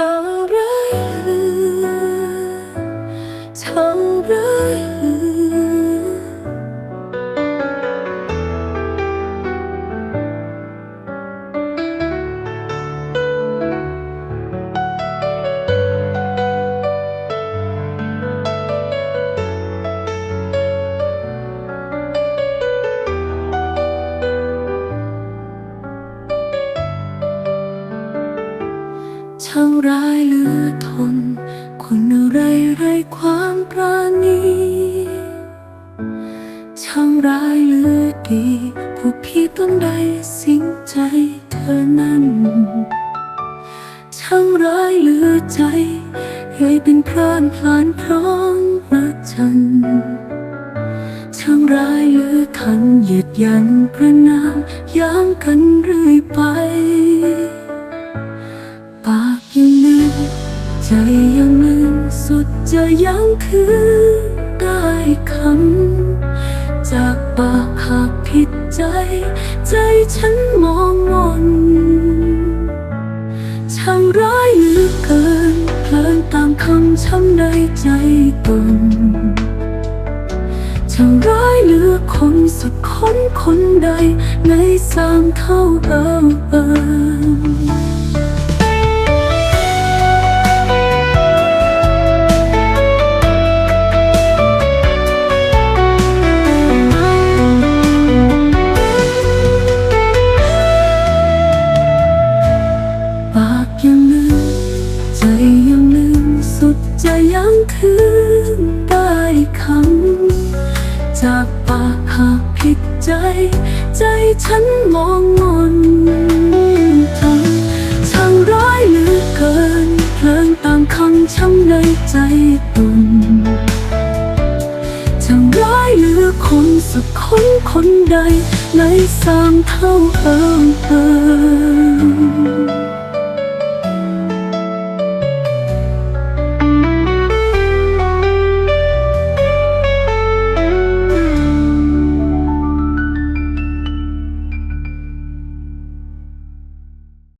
ท่าไรเหลือเท่าไร ช่างร้ายเหลือทน คนอะไรไรความปราณีช่างร้ายเหลือดีผู้พี่ต้นใดสิ้นใจเธอนั้น ช่างร้ายเหลือใจให้เป็นพรานพลานพร้อมรักฉันช่างร้ายเหลือทันเหยียดยันประนามย้ำกันเรื่อยไป ใจยังลืมสุดจะยังคือได้คำจากปากหากผิดใจ ใจฉันมองมนช่างร้ายเหลือเกินเพลินตามคำช้ำในใจตนช่างร้ายเหลือคนสักคนคนใดในสามเท่าเอิมเอิม คืนได้คำจากปากหากผิดใจ ใจฉันมองมนทำช่างร้ายเหลือเกิน เพลินตามคำช้ำในใจตนช่างร้ายเหลือคนสักคนคนใดในสามเท่าเอิมเอิม